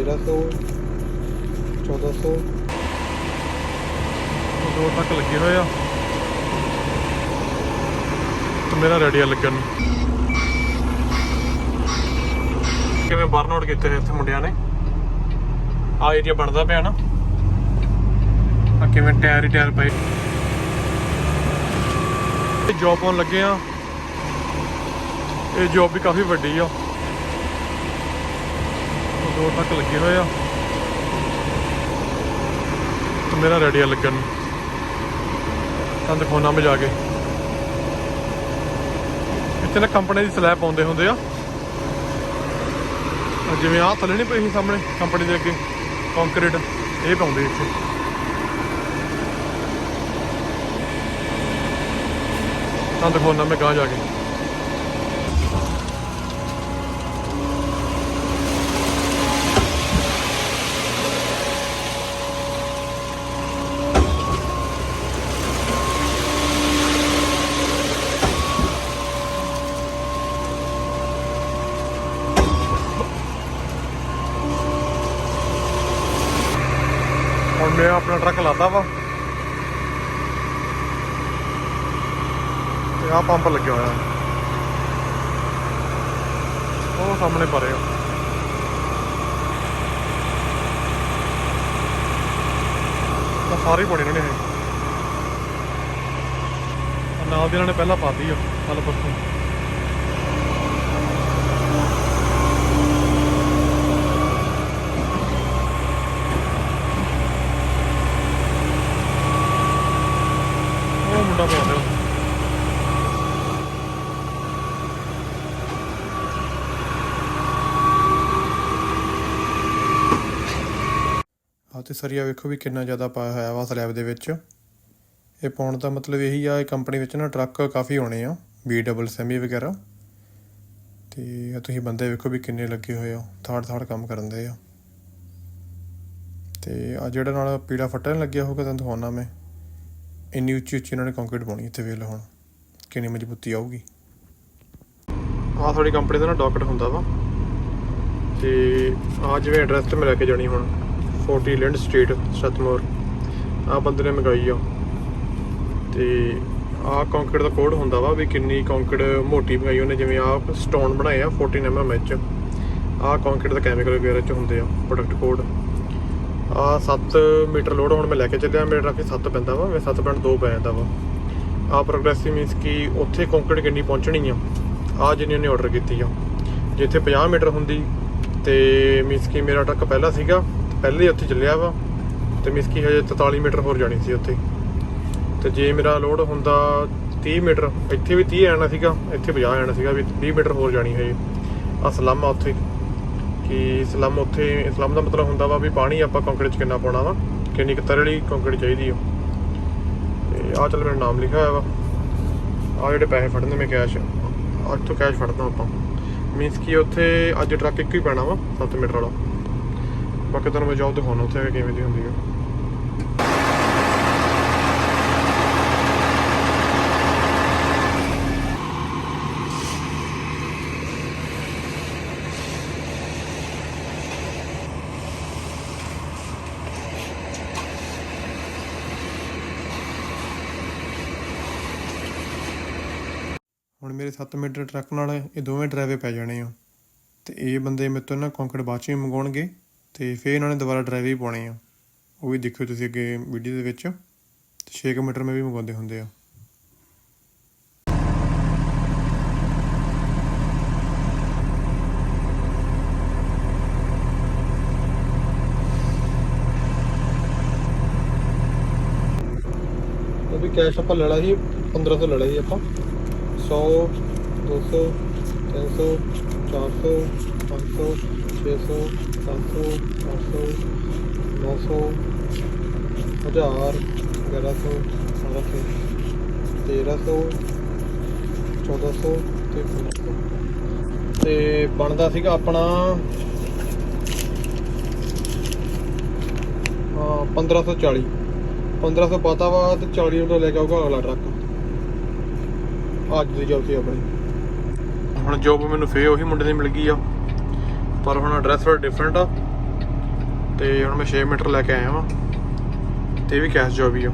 1300 1400 ਦੋ ਤੱਕ ਲੱਗੇ ਹੋਏ ਆ। ਤੇ ਮੇਰਾ ਰੈਡੀ ਲੱਗਣ ਨੂੰ। ਕਿਵੇਂ ਬਰਨਆਊਟ ਕੀਤੇ ਨੇ ਇੱਥੇ ਮੁੰਡਿਆਂ ਨੇ? ਆ ਏਰੀਆ ਬਣਦਾ ਪਿਆ ਨਾ। ਆ ਕਿਵੇਂ ਟਾਇਰ ਹੀ ਟਾਇਰ ਪਏ। ਇਹ ਜੌਬ ਪਾਉਣ ਲੱਗੇ ਆ। ਇਹ ਜੌਬ ਵੀ ਕਾਫੀ ਵੱਡੀ ਆ। ਦੂਰ ਤੱਕ ਲੱਗੇ ਹੋਏ ਆ। ਮੇਰਾ ਰੈਡੀ ਲੱਗਣ। ਨੂੰ ਤਾਂ ਦਿਖਾਉਣਾ ਮੈਂ ਜਾ ਕੇ। ਇੱਥੇ ਨਾ ਕੰਪਨੀ ਦੀ ਸਲੈਬ ਪਾਉਂਦੇ ਹੁੰਦੇ ਆ। ਜਿਵੇਂ ਆਹ ਥੱਲੇ ਨਹੀਂ ਪਈ ਸੀ ਸਾਹਮਣੇ ਕੰਪਨੀ ਦੇ ਅੱਗੇ। ਕੰਕਰੀਟ ਇਹ ਪਾਉਂਦੇ ਇੱਥੇ। ਤਾਂ ਦਿਖਾਉਣਾ ਮੈਂ ਗਾਂ ਜਾ ਕੇ। ਹੁਣ ਆਪਣਾ ਟਰੱਕ ਲਾਤਾ ਵਾ। ਤੇ ਆਹ ਪੰਪ ਲੱਗਿਆ ਹੋਇਆ। ਉਹ ਸਾਹਮਣੇ ਪਰੇ ਆ। ਤਾਂ ਸਾਰੇ ਪਾਣੀ ਇਹਨਾਂ ਨੇ ਇਹ। ਨਾਲ ਦੀ ਇਹਨਾਂ ਨੇ ਪਹਿਲਾਂ ਪਾਤੀ ਆ ਕੱਲ ਪਰਸੋਂ ਉਹ ਮੁੰਡਾ ਪਾਉਂਦਾ ਆ ਤੇ ਸਰੀਆ ਵੇਖੋ ਵੀ ਕਿੰਨਾ ਜ਼ਿਆਦਾ ਪਾਇਆ ਹੋਇਆ ਵਾ ਸਲੈਬ ਦੇ ਵਿੱਚ। ਇਹ ਪਾਉਣ ਦਾ ਮਤਲਬ ਇਹੀ ਆ, ਇਹ ਕੰਪਨੀ ਵਿੱਚ ਨਾ ਟਰੱਕ ਕਾਫੀ ਆਉਣੇ ਆ ਬੀ ਡਬਲ ਸੈਮੀ ਵਗੈਰਾ। ਤੇ ਤੁਸੀਂ ਬੰਦੇ ਵੇਖੋ ਵੀ ਕਿੰਨੇ ਲੱਗੇ ਹੋਏ ਆ ਥਾੜ ਥਾੜ ਕੰਮ ਕਰਨ ਦੇ ਆ। ਤੇ ਆ ਜਿਹੜਾ ਨਾਲ ਪੀੜਾ ਫੱਟਾ ਨੀ ਲੱਗਿਆ ਹੋਊਗਾ, ਤੁਹਾਨੂੰ ਦਿਖਾਉਣਾ ਮੈਂ। ਇੰਨੀ ਉੱਚੀ ਉੱਚੀ ਇਹਨਾਂ ਨੇ ਕੰਕਰੀਟ ਪਾਉਣੀ ਇੱਥੇ, ਵੇਖ ਲਓ ਹੁਣ, ਕਿੰਨੀ ਮਜ਼ਬੂਤੀ ਆਊਗੀ। ਆਹ ਤੁਹਾਡੀ ਕੰਪਨੀ ਦਾ ਨਾ ਡਾਕਟ ਹੁੰਦਾ ਵਾ। ਤੇ ਆ ਜਿਵੇਂ ਐਡਰੈਸ ਤੇ ਮੈਂ ਲੈ ਕੇ ਜਾਣੀ ਹੁਣ। 40 ਲਿੰਡ ਸਟਰੀਟ, ਸਤਮੋਰ। ਆ ਬੰਦੇ ਨੇ ਮੰਗਾਈ ਆ। ਤੇ ਆ ਕੰਕਰੀਟ ਦਾ ਕੋਡ ਹੁੰਦਾ ਵਾ ਵੀ ਕਿੰਨੀ ਕੰਕਰੀਟ ਮੋਟੀ ਮੰਗਾਈ ਉਹਨੇ, ਜਿਵੇਂ ਆ ਸਟੋਨ ਬਣਾਏ ਆ 14 mm ਚ ਆ ਕੰਕਰੀਟ ਦਾ ਕੈਮੀਕਲ ਵਗੈਰਾ ਚ ਹੁੰਦੇ ਆ ਪ੍ਰੋਡਕਟ ਕੋਡ ਆ 7 ਮੀਟਰ ਲੋਡ ਹੁਣ ਮੈਂ ਲੈ ਕੇ ਚੱਲਿਆ, ਮੇਰਾ ਟਰੱਕ 7 ਪੈਂਦਾ ਵਾ, ਮੈਂ 7.2 ਪੈ ਜਾਂਦਾ ਵਾ। ਆ ਪ੍ਰੋਗਰੈਸਿਵ ਮੀਨਸ ਕਿ ਉੱਥੇ ਕੰਕਰੀਟ ਕਿੰਨੀ ਪਹੁੰਚਣੀ ਆ ਆ ਜਿੰਨੀ ਉਹਨੇ ਆਰਡਰ ਕੀਤੀ ਆ। ਜਿੱਥੇ 50 ਮੀਟਰ ਹੁੰਦੀ, ਤੇ ਮੀਨਸ ਕਿ ਮੇਰਾ ਟਰੱਕ ਪਹਿਲਾਂ ਸੀਗਾ ਪਹਿਲੇ ਉੱਥੇ ਚੱਲਿਆ ਵਾ, ਤੇ ਮੀਨਸ ਕਿ ਹਜੇ 43 ਮੀਟਰ ਹੋਰ ਜਾਣੀ ਸੀ ਉੱਥੇ। ਤੇ ਜੇ ਮੇਰਾ ਲੋਡ ਹੁੰਦਾ 30 ਮੀਟਰ, ਇੱਥੇ ਵੀ 30 ਆਣਾ ਸੀਗਾ, ਇੱਥੇ 50 ਆਣਾ ਸੀਗਾ, ਵੀ 20 ਮੀਟਰ ਹੋਰ ਜਾਣੀ ਹੈ ਆ ਸਲਮ ਆ ਉੱਥੇ। ਕਿ ਸਲਮ ਉੱਥੇ, ਸਲਮ ਦਾ ਮਤਲਬ ਹੁੰਦਾ ਵਾ ਵੀ ਪਾਣੀ ਆਪਾਂ ਕੰਕਰੀਟ ਚ ਕਿੰਨਾ ਪਾਉਣਾ ਵਾ, ਕਿੰਨੀ ਕੁ ਤਰਲੀ ਕੰਕਰੀਟ ਚਾਹੀਦੀ ਆ। ਤੇ ਆ ਚੱਲ ਮੇਰਾ ਨਾਮ ਲਿਖਿਆ ਹੋਇਆ ਵਾ। ਆ ਜਿਹੜੇ ਪੈਸੇ ਫੜਨੇ ਮੈਂ ਕੈਸ਼ ਅੱਜ ਤੋਂ ਕੈਸ਼ ਫੜਦਾ ਆਪਾਂ। ਮੀਨਸ ਕਿ ਉੱਥੇ ਅੱਜ ਟਰੱਕ ਇੱਕ ਹੀ ਪੈਣਾ ਵਾ 7 ਮੀਟਰ ਵਾਲਾ। ਬਾਕੀ ਤੁਹਾਨੂੰ ਮੈਂ ਜੌਬ ਦਿਖਾਉਣਾ ਉੱਥੇ ਕਿਵੇਂ ਦੀ ਹੁੰਦੀ ਆ। ਹੁਣ ਮੇਰੇ 7 ਮੀਟਰ ਟਰੱਕ ਨਾਲ ਇਹ ਦੋਵੇਂ ਡਰਾਈਵੇ ਪੈ ਜਾਣੇ ਆ। ਤੇ ਇਹ ਬੰਦੇ ਮੇਰੇ ਤੋਂ ਨਾ ਕੰਕੜ ਬਾਅਦ 'ਚ ਵੀ ਮੰਗਾਉਣਗੇ ਤੇ ਫਿਰ ਇਹਨਾਂ ਨੇ ਦੁਬਾਰਾ ਡਰਾਈਵੇ ਵੀ ਪਾਉਣੇ ਆ। ਉਹ ਵੀ ਦੇਖਿਓ ਤੁਸੀਂ ਅੱਗੇ ਵੀਡੀਓ ਦੇ ਵਿੱਚ। ਤੇ 6 ਮੀਟਰ ਮੈਂ ਵੀ ਮੰਗਵਾਉਂਦੇ ਹੁੰਦੇ ਆ। ਉਹ ਵੀ ਕੈਸ਼ ਆਪਾਂ ਲੈਣਾ ਸੀ 1500 ਲੈਣਾ ਸੀ ਆਪਾਂ 100 200 300 400 500 600 700 800 900 1000 1100 1200 1300 1400 ਤੇ 1500 ਤੇ ਬਣਦਾ ਸੀਗਾ ਆਪਣਾ, ਹਾਂ 1540 1500 ਪਤਾ ਵਾ ਤੇ 40 ਨੂੰ ਲੈ ਕੇ ਆਊਗਾ ਅਗਲਾ ਟਰੱਕ। ਅੱਜ ਦੀ ਜੌਬ ਸੀ ਆਪਣੀ। ਹੁਣ ਜੌਬ ਮੈਨੂੰ ਫੇ ਉਹੀ ਮੁੰਡੇ ਦੀ ਮਿਲ ਗਈ ਆ। ਪਰ ਹੁਣ ਐਡਰੈਸ ਥੋੜਾ ਡਿਫਰੈਂਟ ਆ। ਤੇ ਹੁਣ ਮੈਂ 6 ਮੀਟਰ ਲੈ ਕੇ ਆਇਆ ਵਾਂ। ਤੇ ਇਹ ਵੀ ਕੈਸ਼ ਜੋਬ ਹੀ ਆ।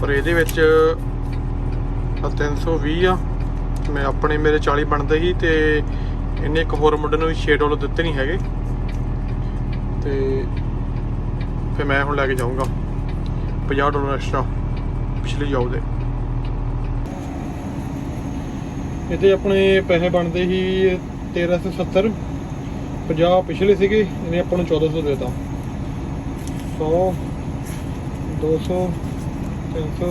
ਪਰ ਇਹਦੇ ਵਿੱਚ ਆਹ 320 ਆ। ਮੈਂ ਆਪਣੇ ਮੇਰੇ 40 ਬਣਦੇ ਸੀ ਤੇ ਇਹਨੇ ਇੱਕ ਹੋਰ ਮੁੰਡੇ ਨੂੰ ਵੀ 6 ਡਾਲਰ ਦਿੱਤੇ ਨਹੀਂ ਹੈਗੇ। ਤੇ ਫਿਰ ਮੈਂ ਹੁਣ ਲੈ ਕੇ ਜਾਊਂਗਾ। 50 ਡਾਲਰ ਐਕਸਟਰਾ ਪਿਛਲੀ ਜੌਬ ਦੇ। ਇਹਦੇ ਆਪਣੇ ਪੈਸੇ ਬਣਦੇ ਸੀ 1370 50 ਪਿਛਲੇ ਸੀਗੇ, ਇਹਨੇ ਆਪਾਂ ਨੂੰ 1400 ਦੇਤਾ। 100 200 300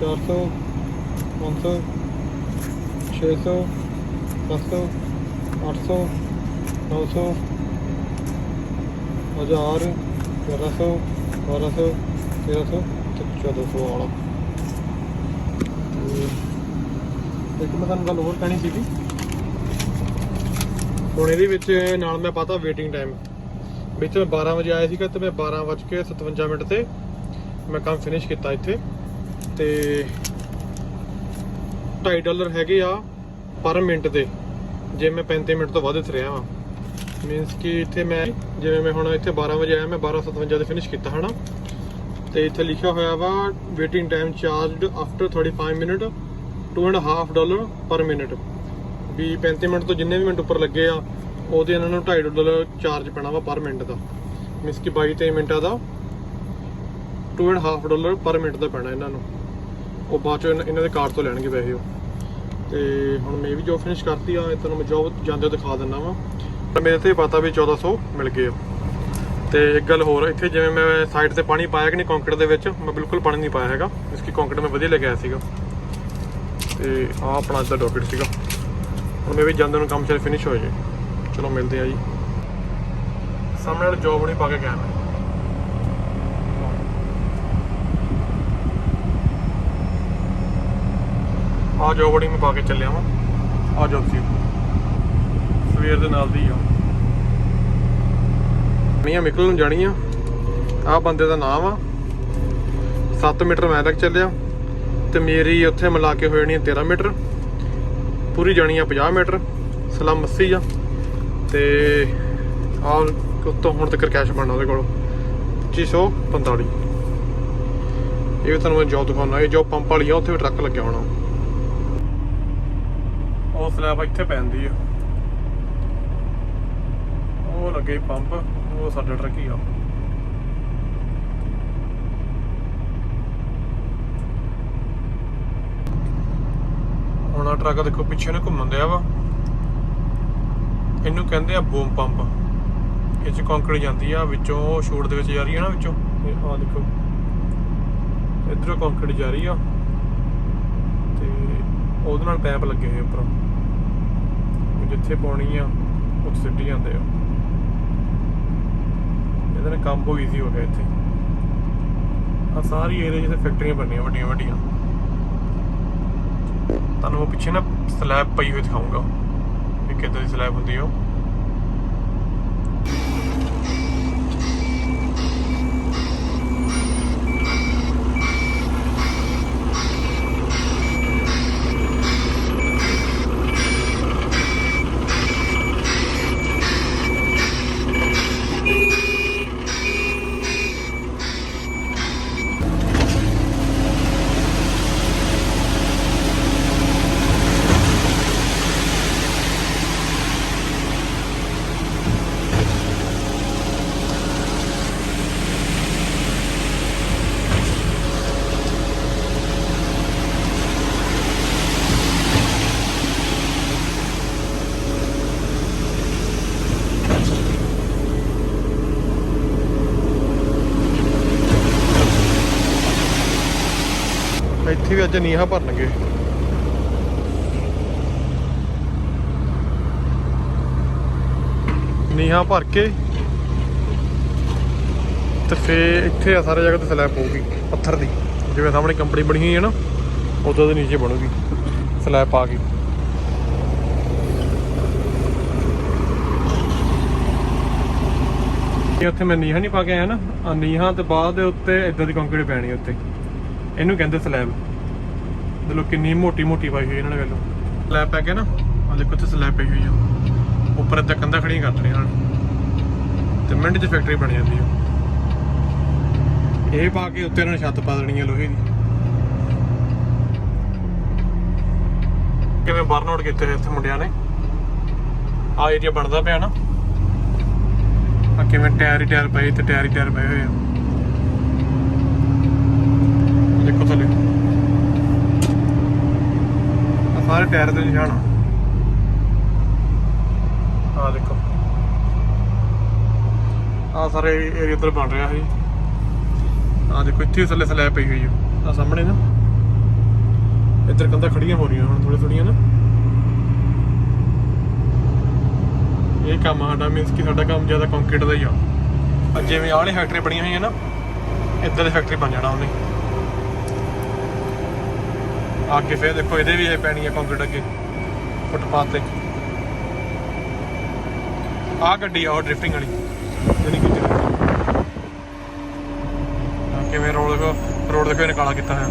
400 500 600 700 800 900 ਹਜ਼ਾਰ 1100 1200 1300 ਤੇ 1400 ਵਾਲਾ। ਤੇ ਇੱਕ ਮੈਂ ਤੁਹਾਨੂੰ ਗੱਲ ਹੋਰ ਕਹਿਣੀ ਸੀਗੀ। ਹੁਣ ਇਹਦੇ ਵਿੱਚ ਨਾਲ ਮੈਂ ਪਾਤਾ ਵੇਟਿੰਗ ਟਾਈਮ ਵਿੱਚ ਮੈਂ 12 ਵਜੇ ਆਇਆ ਸੀਗਾ ਤੇ ਮੈਂ 12:57 ਮਿੰਟ ਤੇ ਮੈਂ ਕੰਮ ਫਿਨਿਸ਼ ਕੀਤਾ ਇੱਥੇ। ਤੇ 2.5 ਡਾਲਰ ਹੈਗੇ ਆ ਪਰ ਮਿੰਟ ਦੇ। ਜੇ ਮੈਂ 35 ਮਿੰਟ ਤੋਂ ਵੱਧ ਇੱਥੇ ਰਿਹਾ ਵਾਂ। ਮੀਨਸ ਕਿ ਇੱਥੇ ਮੈਂ ਜਿਵੇਂ ਮੈਂ ਹੁਣ ਇੱਥੇ 12 ਵਜੇ ਆਇਆ, ਮੈਂ 12:57 ਤੇ ਫਿਨਿਸ਼ ਕੀਤਾ, ਹਨਾ? ਤੇ ਇੱਥੇ ਲਿਖਿਆ ਹੋਇਆ ਵਾ waiting time charged after 35 minute 2.5 dollar per minute ਵੀ 35 ਮਿੰਟ ਤੋਂ ਜਿੰਨੇ ਵੀ ਮਿੰਟ ਉੱਪਰ ਲੱਗੇ ਆ, ਉਹਦੇ ਇਹਨਾਂ ਨੂੰ 2.5 ਡਾਲਰ ਚਾਰਜ ਪੈਣਾ ਵਾ ਪਰ ਮਿੰਟ ਦਾ। ਮੀਨਸ ਕਿ 22 23 ਮਿੰਟਾਂ ਦਾ 2.5 ਡਾਲਰ ਪਰ ਮਿੰਟ ਦਾ ਪੈਣਾ ਇਹਨਾਂ ਨੂੰ। ਉਹ ਬਾਅਦ ਚੋਂ ਇਹਨਾਂ ਦੇ ਕਾਰਡ ਤੋਂ ਲੈਣਗੇ ਪੈਸੇ ਉਹ। ਤੇ ਹੁਣ ਮੈਂ ਵੀ ਜੋਬ ਫਿਨਿਸ਼ ਕਰਤੀ ਆ ਤੁਹਾਨੂੰ ਮੈਂ ਜੋਬ ਜਾਂਦੇ ਦਿਖਾ ਦਿੰਦਾ ਵਾਂ। ਪਰ ਮੇਰੇ ਤੇ ਪਤਾ ਵੀ 1400 ਮਿਲ ਗਏ ਆ। ਤੇ ਇੱਕ ਗੱਲ ਹੋਰ, ਇੱਥੇ ਜਿਵੇਂ ਮੈਂ ਸਾਈਡ ਤੇ ਪਾਣੀ ਪਾਇਆ ਕਿ ਨਹੀਂ ਕੰਕਰੀਟ ਦੇ ਵਿੱਚ, ਮੈਂ ਬਿਲਕੁਲ ਪਾਣੀ ਨਹੀਂ ਪਾਇਆ ਹੈਗਾ। ਇਸ ਕੀ ਕੰਕਰੀਟ ਮੈਂ ਵਧੀਆ ਲੱਗਿਆ ਸੀਗਾ। ਤੇ ਆ ਆਪਣਾ ਅੱਜ ਦਾ ਡਾਕਟ ਸੀਗਾ। ਹੁਣ ਮੈਂ ਵੀ ਜਾਂਦੇ ਨੂੰ ਕੰਮ ਚੱਲ ਫਿਨਿਸ਼ ਹੋ ਜੇ। ਚਲੋ ਮਿਲਦੇ ਆ ਜੀ। ਸਾਹਮਣੇ ਵਾਲਾ ਜੋਬ ਨਹੀਂ ਪਾ ਕੇ ਗਿਆ ਮੈਂ। ਆ ਜੋਬ ਮੈਂ ਪਾ ਕੇ ਚੱਲਿਆ ਵਾਂ। ਆ ਜੋਬ ਸੀ। ਸਵੇਰ ਦੇ ਨਾਲ ਦੀ ਆ। ਮੀਆਂ ਮਿਕਲ ਨੂੰ ਜਾਣੀ ਆ। ਆ ਬੰਦੇ ਦਾ ਨਾਮ ਆ। 7 ਮੀਟਰ ਮੈਂ ਤੱਕ ਚੱਲਿਆ। ਤੇ ਮੇਰੀ ਉੱਥੇ ਮਿਲਾ ਕੇ ਹੋ ਜਾਣੀ ਆ 13 ਮੀਟਰ। ਪੂਰੀ ਜਾਣੀ ਆ 50 ਮੀਟਰ, ਸਲਾਮ 80 ਆ ਤੇ ਆ ਉੱਤੋਂ ਹੁਣ ਤੱਕ ਕੈਸ਼ ਬਣਨਾ ਉਹਦੇ ਕੋਲ 2545 ਇਹ ਵੀ ਤੁਹਾਨੂੰ ਮੈਂ ਜੋਬ ਦਿਖਾਉਣਾ, ਇਹ ਜੋਬ ਪੰਪ ਵਾਲੀ ਆ ਉੱਥੇ ਵੀ ਟਰੱਕ ਲੱਗਿਆ ਹੋਣਾ। ਉਹ ਸਲੈਬ ਇੱਥੇ ਪੈਂਦੀ ਆ। ਉਹ ਲੱਗੇ ਪੰਪ, ਉਹ ਸਾਡਾ ਟਰੱਕ ਹੀ ਆ। ਹੁਣ ਟਰੱਕ ਦੇਖੋ ਪਿੱਛੇ ਨੂੰ ਘੁੰਮਣ ਦਿਆ ਵਾ। ਇਹਨੂੰ ਕਹਿੰਦੇ ਆ ਬੂਮ ਪੰਪ। ਇਹ ਚ ਕੰਕਰੀਟ ਜਾਂਦੀ ਆ, ਵਿੱਚੋਂ ਸ਼ੂਟ ਦੇ ਵਿੱਚ ਜਾ ਰਹੀ ਆ ਨਾ ਵਿੱਚੋਂ। ਇਹ ਆ ਦੇਖੋ। ਇਧਰੋਂ ਕੰਕਰੀ ਜਾ ਰਹੀ ਆ। ਤੇ ਉਹਦੇ ਨਾਲ ਪੈਪ ਲੱਗੇ ਹੋਏ ਉੱਪਰ। ਜਿੱਥੇ ਪਾਉਣੀ ਆ, ਉੱਥੇ ਸਿੱਟੀ ਜਾਂਦੇ ਆ। ਇਹਦੇ ਨਾਲ ਕੰਮ ਬਹੁਤ ਈਜ਼ੀ ਹੋ ਗਿਆ ਇੱਥੇ। ਆ ਸਾਰੀ ਏਰੀਆ ਜਿੱਥੇ ਫੈਕਟਰੀਆਂ ਬਣੀਆਂ ਵੱਡੀਆਂ ਵੱਡੀਆਂ ਤੁਹਾਨੂੰ ਉਹ ਪਿੱਛੇ ਨਾ ਸਲੈਬ ਪਈ ਹੋਈ ਦਿਖਾਉਂਗਾ ਵੀ ਕਿੱਦਾਂ ਦੀ ਸਲੈਬ ਹੁੰਦੀ ਆ ਉਹ। ਇੱਥੇ ਵੀ ਅੱਜ ਨੀਹਾਂ ਭਰਨਗੇ। ਨੀਹਾਂ ਭਰ ਕੇ ਤੇ ਫੇ ਇੱਥੇ ਆ ਸਾਰੇ ਜਗ੍ਹਾ ਤੇ ਸਲੈਬ ਪਊਗੀ, ਪੱਥਰ ਦੀ। ਜਿਵੇਂ ਸਾਹਮਣੇ ਕੰਪਨੀ ਬਣੀ ਹੋਈ ਹੈ ਨਾ ਉਦੋਂ ਦੇ ਨੀਚੇ ਬਣੂਗੀ, ਸਲੈਬ ਪਾ ਕੇ ਉੱਥੇ ਮੈਂ ਨੀਹਾਂ ਨਹੀਂ ਪਾ ਕੇ ਆਇਆ ਨਾ ਨੀਹਾਂ ਤੇ ਬਾਅਦ ਦੇ ਉੱਤੇ ਇਦਾਂ ਦੀ ਕੰਕਰੀਟ ਪੈਣੀ ਉੱਤੇ ਇਹਨੂੰ ਕਹਿੰਦੇ ਸਲੈਬ। ਦੇਖੋ ਕਿੰਨੀ ਮੋਟੀ ਮੋਟੀ ਪਾਈ ਹੋਈ ਇਹਨਾਂ ਨੇ ਵੇਲੋ ਸਲੈਬ ਪੈ ਗਿਆ ਨਾ ਆ ਦੇਖੋ ਉੱਥੇ ਸਲੈਬ ਪਈ ਹੋਈ ਆ। ਉੱਪਰ ਇੱਦਾਂ ਕੰਧਾਂ ਖੜੀਆਂ ਕਰ ਦਿੱਤੀਆਂ ਇਹਨਾਂ ਤੇ ਮਿੰਟ 'ਚ ਫੈਕਟਰੀ ਬਣ ਜਾਂਦੀ ਆ। ਇਹ ਪਾ ਕੇ ਉੱਤੇ ਇਹਨਾਂ ਨੇ ਛੱਤ ਪਾ ਦੇਣੀ ਆ ਲੋਹੇ ਦੀ। ਕਿਵੇਂ ਬਰਨ ਆਊਟ ਕੀਤੇ ਹੋਏ ਇੱਥੇ ਮੁੰਡਿਆਂ ਨੇ? ਆ ਏਰੀਆ ਬਣਦਾ ਪਿਆ ਨਾ। ਆ ਕਿਵੇਂ ਟਾਇਰ ਹੀ ਟਾਇਰ ਪਏ ਤੇ ਟਾਇਰ ਹੀ ਟਾਇਰ ਪਏ ਹੋਏ ਆ ਆਹ ਦੇਖੋ ਥੱਲੇ ਆ ਸਾਰੇ ਟਾਇਰ ਦੇ ਨਿਸ਼ਾਨ ਆ। ਦੇਖੋ। ਆ ਸਾਰੇ ਏਰੀਆ ਇੱਧਰ ਬਣ ਰਿਹਾ ਹੈ ਆ ਦੇਖੋ, ਇੱਥੇ ਥੱਲੇ ਸਲੈਬ ਪਈ ਹੋਈ ਆ। ਆ ਸਾਹਮਣੇ ਨਾ। ਇੱਧਰ ਕੰਧਾਂ ਖੜੀਆਂ ਹੋ ਰਹੀਆਂ ਹੁਣ ਥੋੜੀ ਥੋੜੀਆਂ ਨਾ। ਇਹ ਕੰਮ ਸਾਡਾ ਮੀਨਸ ਕਿ ਸਾਡਾ ਕੰਮ ਜ਼ਿਆਦਾ ਕੰਕਰੀਟ ਦਾ ਹੀ ਆ। ਜਿਵੇਂ ਆਹ ਵਾਲੀ ਫੈਕਟਰੀ ਬਣੀਆਂ ਹੋਈਆਂ ਨਾ ਇੱਧਰ ਦੀ ਫੈਕਟਰੀ ਬਣ ਜਾਣਾ ਉਹਨੇ। ਅੱਗੇ ਫੇਰ ਦੇਖੋ, ਇਹਦੇ ਵੀ ਇਹ ਪੈਣੀ ਹੈ ਕੰਕਰੀਟ ਅੱਗੇ ਫੁੱਟਪਾਥ ਤੇ। ਆਹ ਗੱਡੀ ਆ, ਉਹ ਡ੍ਰਿਫਟਿੰਗ ਵਾਲੀ। ਜਿਹੜੀ ਕਿ ਕਿਵੇਂ ਰੋਡ ਦੇਖੋ ਰੋਡ ਦੇਖੋ ਇਹਨੇ ਕਾਲਾ ਕੀਤਾ ਹੋਇਆ।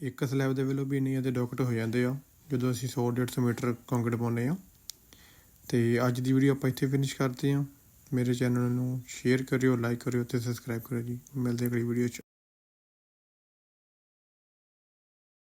ਇੱਕ ਸਲੈਬ ਦੇ ਵੱਲੋਂ ਵੀ ਇੰਨੀ ਦੇ ਡਾਕਟ ਹੋ ਜਾਂਦੇ ਆ, ਜਦੋਂ ਅਸੀਂ 100 150 ਮੀਟਰ ਕੰਕਰੀਟ ਪਾਉਂਦੇ ਆ। ਤੇ ਅੱਜ ਦੀ ਵੀਡੀਓ ਆਪਾਂ ਇੱਥੇ ਫਿਨਿਸ਼ ਕਰਦੇ ਆ। ਮੇਰੇ ਚੈਨਲ ਨੂੰ ਸ਼ੇਅਰ ਕਰਿਓ ਲਾਈਕ ਕਰਿਓ ਤੇ ਸਬਸਕ੍ਰਾਈਬ ਕਰਿਓ ਜੀ। ਮਿਲਦੇ ਅਗਲੀ ਵੀਡੀਓ 'ਚ।